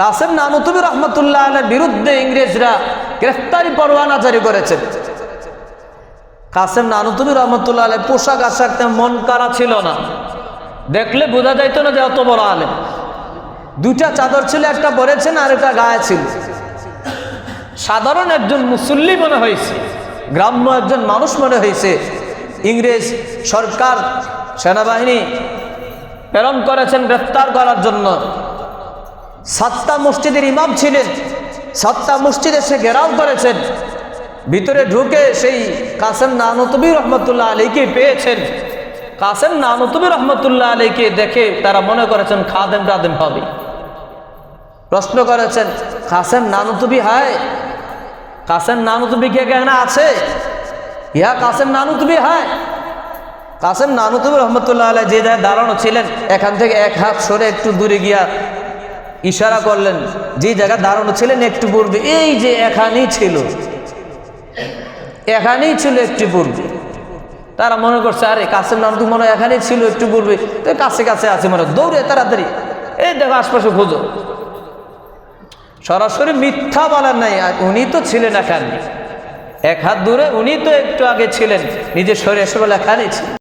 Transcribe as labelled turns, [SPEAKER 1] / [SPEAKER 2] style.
[SPEAKER 1] কাসেম নানুতুবি রহমতুল্লাহ আলের বিরুদ্ধে ইংরেজরা গ্রেফতারি পরোয়ানা জারি করেছেন কাসেম নানুতুবি রহমতুল্লাহ আলের পোশাক আশাক মন কারা ছিল না। দেখলে বোঝা যাইতো না যে অত বড় আলেম। দুইটা চাদর ছিল, একটা পরেছেন আর একটা গায়ে ছিল। সাধারণ একজন মুসল্লি মনে হয়েছে, গ্রাম্য একজন মানুষ মনে হয়েছে, ইংরেজ সরকার, সেনাবাহিনী প্রেরণ করেছেন গ্রেফতার করার জন্য। সাতটা মসজিদের ইমাম ছিলেন, সাতটা মসজিদে সে ঘেরাও করেছেন। ভিতরে ঢুকে সেই কাসেম নানতবী রহমতুল্লাহ আলীকে পেয়েছেন। কাসেম নানতবী রহমতুল্লাহ আলীকে দেখে তারা মনে করেছেন খাদেম টাদেম হবে। প্রশ্ন করেছেন, কাসেম নানুতুবি হায়? কাসেম নানুতুবি কে কেন আছে? ইহা কাসেম নানুতুবি হায়? কাসেম নানুতুবি রহমতুল্লাহ আলাই যে দাঁড়ানো ছিলেন, এখান থেকে এক হাত সরে একটু দূরে গিয়া ইশারা করলেন, যে জায়গায় দাঁড়ানো ছিলেন একটু পূর্বে, এই যে এখানেই ছিল। এখানেই ছিল একটু পূর্বে। তারা মনে করছে, আরে কাসেম নানুতু মনে হয় এখানেই ছিল একটু পূর্বে। তো কাছে কাছে আছে মনে দৌড়ে তাড়াতাড়ি, এই দেখো আশপাশে খোঁজো। সরাসরি মিথ্যা বলার নাই উনি তো ছিলেন এখানে। এক হাত দূরে উনি তো একটু আগে ছিলেন। নিজের শরীর এসে বলে, এখানেই ছিলেন